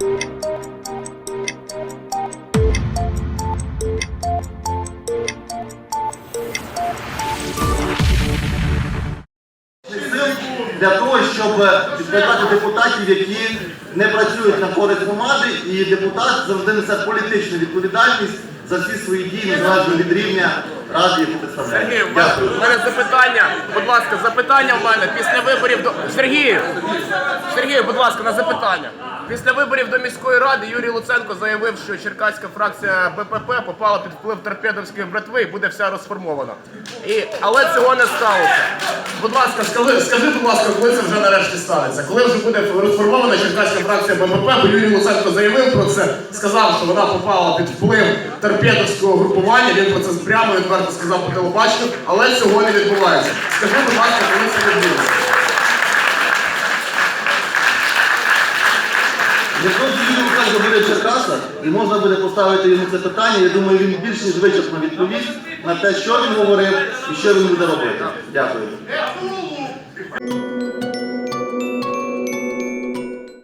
для того, щоб відповідати депутатів, які не працюють на користь громади, і депутат завжди несе політичну відповідальність за всі свої дії незалежно від рівня ради, яку представляє. Сергій, Дякую. в мене запитання. Будь ласка, запитання в мене після виборів до Сергію. Сергію, будь ласка, на запитання. Після виборів до міської ради Юрій Луценко заявив, що черкаська фракція БПП попала під вплив торпедовської братви і буде вся розформована. І, але цього не сталося. Будь ласка, скажи, скажи, будь ласка, коли це вже нарешті станеться? Коли вже буде розформована черкаська фракція БПП, бо Юрій Луценко заявив про це, сказав, що вона попала під вплив торпедовського групування. Він про це прямо відверто сказав по телебаченню, але цього не відбувається. Скажи, будь ласка, коли це відбудеться? Якщо Юрій Луценко буде в Черкасах, і можна буде поставити йому це питання, я думаю, він більш ніж вичерпно відповість на те, що він говорив і що він буде робити. Дякую.